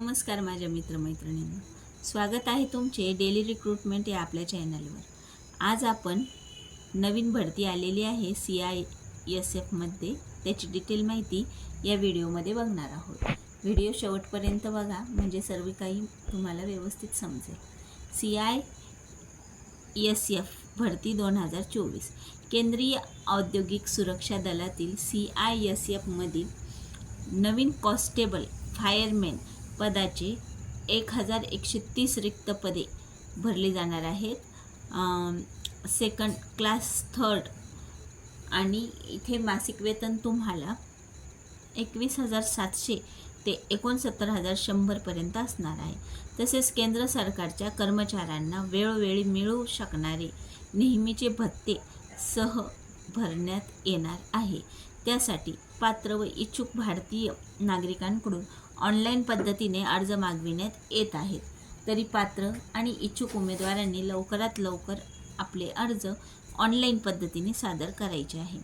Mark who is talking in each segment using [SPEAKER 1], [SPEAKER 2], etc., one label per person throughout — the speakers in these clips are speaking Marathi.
[SPEAKER 1] नमस्कार माझ्या मित्रमैत्रिणींना. स्वागत आहे तुमचे डेली रिक्रुटमेंट या आपल्या चॅनलवर आज आपण नवीन भरती आलेली आहे सी आय एस एफमध्ये त्याची डिटेल माहिती या व्हिडिओमध्ये बघणार आहोत. व्हिडिओ शेवटपर्यंत बघा म्हणजे सर्व काही तुम्हाला व्यवस्थित समजेल. सी आय एस एफ भरती दोन हजार चोवीस. केंद्रीय औद्योगिक सुरक्षा दलातील सी आय एस एफमधील नवीन कॉन्स्टेबल फायरमॅन पदाचे एक हजार एकशे तीस रिक्त पदे भरली जाणार आहेत. सेकंड क्लास थर्ड आणि इथे मासिक वेतन तुम्हाला एकवीस हजार सातशे ते एकोणसत्तर हजार शंभरपर्यंत असणार आहे. तसेच केंद्र सरकारच्या कर्मचाऱ्यांना वेळोवेळी मिळू शकणारे नेहमीचे भत्ते सह भरण्यात येणार आहे. त्यासाठी पात्र व इच्छुक भारतीय नागरिकांकडून ऑनलाईन पद्धतीने अर्ज मागविण्यात येत आहेत. तरी पात्र आणि इच्छुक उमेदवारांनी लवकरात लवकर आपले अर्ज ऑनलाईन पद्धतीने सादर करायचे आहे.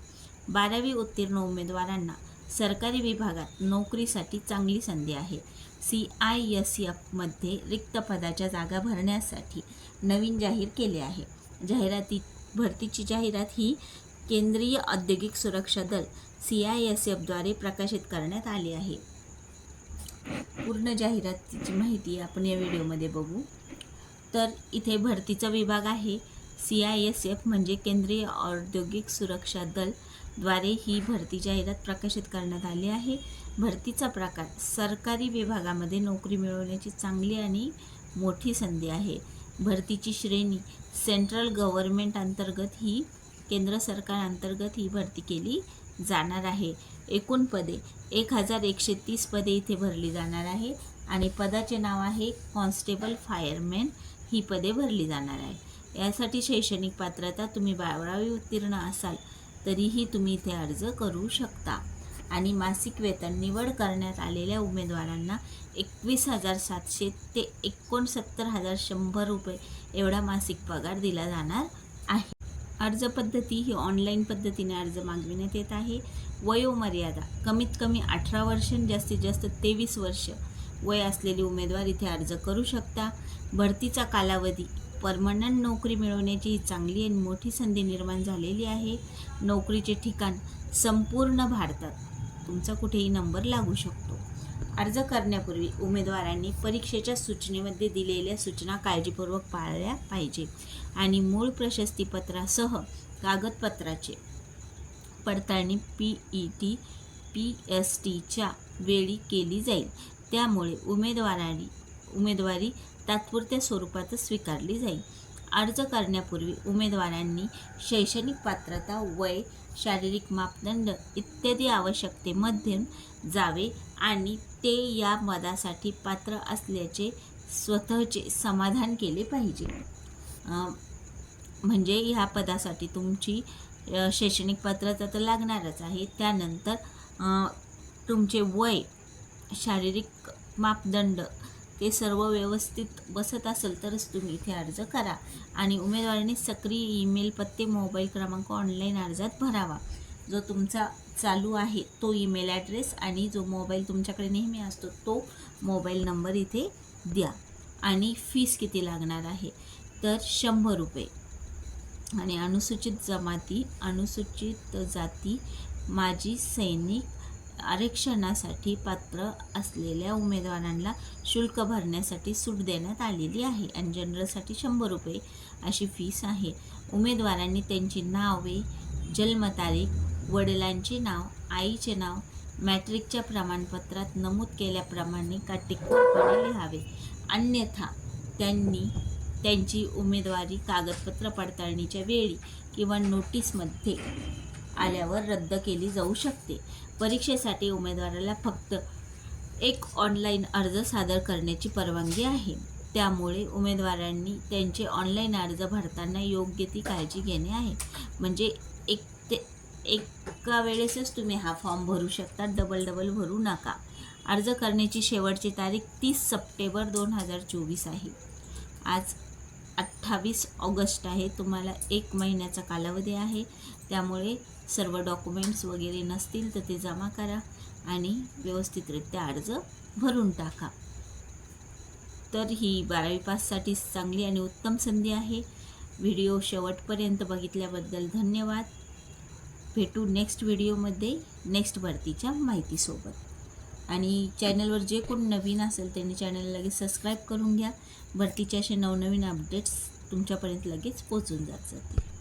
[SPEAKER 1] बारावी उत्तीर्ण उमेदवारांना सरकारी विभागात नोकरीसाठी चांगली संधी आहे. सी आय एस एफमध्ये रिक्त पदाच्या जागा भरण्यासाठी नवीन जाहीर केले आहे. जाहिराती भरतीची जाहिरात ही केंद्रीय औद्योगिक सुरक्षा दल सी आय एस एफद्वारे प्रकाशित करण्यात आली आहे. पूर्ण जाहिरातीची माहिती आपण या व्हिडिओमध्ये बघू. तर इथे भरतीचा विभाग आहे. सी आय एस एफ म्हणजे केंद्रीय औद्योगिक सुरक्षा दलद्वारे ही भरती जाहिरात प्रकाशित करण्यात आली आहे. भरतीचा प्रकार सरकारी विभागामध्ये नोकरी मिळवण्याची चांगली आणि मोठी संधी आहे. भरतीची श्रेणी सेंट्रल गव्हर्मेंट अंतर्गत ही केंद्र सरकार अंतर्गत ही भरती केली. जाणार आहे. एकूण पदे एक हजार एकशे तीस पदे इथे भरली जाणार आहे आणि पदाचे नाव आहे कॉन्स्टेबल फायरमॅन. ही पदे भरली जाणार आहे यासाठी शैक्षणिक पात्रता तुम्ही बारावी उत्तीर्ण असाल तरीही तुम्ही इथे अर्ज करू शकता. आणि मासिक वेतन निवड करण्यात आलेल्या उमेदवारांना एकवीस हजार सातशे ते एकोणसत्तर हजार शंभर रुपये एवढा मासिक पगार दिला जाणार आहे. अर्ज पद्धती ही ऑनलाईन पद्धतीने अर्ज मागविण्यात येत आहे. वयोमर्यादा कमीत कमी अठरा वर्ष जास्तीत जास्त तेवीस वर्ष वय असलेले उमेदवार इथे अर्ज करू शकता. भरतीचा कालावधी परमनंट नोकरी मिळवण्याची ही चांगली आणि मोठी संधी निर्माण झालेली आहे. नोकरीचे ठिकाण संपूर्ण भारतात. तुमचा कुठेही नंबर लागू शकतो. अर्ज करण्यापूर्वी उमेदवारांनी परीक्षेच्या सूचनेमध्ये दिलेल्या सूचना काळजीपूर्वक पाळल्या पाहिजे आणि मूळ प्रशस्तीपत्रासह कागदपत्राचे पडताळणी P E T P S टीच्या वेळी केली जाईल. त्यामुळे उमेदवारांनी उमेदवारी तात्पुरत्या स्वरूपातच स्वीकारली जाईल. अर्ज करण्यापूर्वी उमेदवारांनी शैक्षणिक पात्रता वय शारीरिक मापदंड इत्यादी आवश्यकतेमध्ये जावे आणि ते या मदासाठी पात्र असल्याचे स्वतःचे समाधान केले पाहिजे. म्हणजे ह्या पदासाठी तुमची शैक्षणिक पात्रता तर लागणारच आहे. त्यानंतर तुमचे वय शारीरिक मापदंड ते सर्व व्यवस्थित बसत असेल तरच तुम्ही इथे अर्ज करा. आणि उमेदवारांनी सक्रिय ईमेल पत्ते मोबाईल क्रमांक ऑनलाईन अर्जात भरावा. जो तुमचा चालू आहे तो ईमेल ॲड्रेस आणि जो मोबाईल तुमच्याकडे नेहमी असतो तो मोबाईल नंबर इथे द्या. आणि फीस किती लागणार आहे? तर शंभर रुपये. आणि अनुसूचित जमाती अनुसूचित जाती माजी सैनिक आरक्षणासाठी पात्र असलेल्या उमेदवारांना शुल्क भरण्यासाठी सूट देण्यात आलेली आहे आणि जनरलसाठी शंभर रुपये अशी फीस आहे. उमेदवारांनी त्यांची नावे जन्मतारीख वडिलांचे नाव आईचे नाव मॅट्रिकच्या प्रमाणपत्रात नमूद केल्याप्रमाणे काटेकोरपणे लिहावे. अन्यथा त्यांनी त्यांची उमेदवारी कागदपत्र पडताळणीच्या वेळी किंवा नोटीसमध्ये आल्यावर रद्द केली जाऊ शकते. परीक्षेसाठी उमेदवाराला फक्त एक ऑनलाईन अर्ज सादर करण्याची परवानगी आहे. त्यामुळे उमेदवारांनी त्यांचे ऑनलाईन अर्ज भरताना योग्य ती काळजी घेणे आहे. म्हणजे एक ते एका वेळेसच तुम्ही हा फॉर्म भरू शकता डबल डबल भरू नका. अर्ज करण्याची शेवटची तारीख तीस सप्टेंबर दोन हजार चोवीस आहे. आज अठ्ठावीस ऑगस्ट आहे. तुम्हाला एक महिन्याचा कालावधी आहे. त्यामुळे सर्व डॉक्युमेंट्स वगैरे नसतील तर ते जमा करा आणि व्यवस्थितरित्या अर्ज भरून टाका. तर ही बारावी पाससाठी चांगली आणि उत्तम संधी आहे. व्हिडिओ शेवटपर्यंत बघितल्याबद्दल धन्यवाद. भेटू नेक्स्ट व्हिडिओमध्ये नेक्स्ट भरतीच्या माहितीसोबत. आणि चॅनलवर जे कोण नवीन असेल त्यांनी चॅनल लगेच सबस्क्राईब करून घ्या. भरतीचे असे नवनवीन अपडेट्स तुमच्यापर्यंत लगेच पोचून जात जातील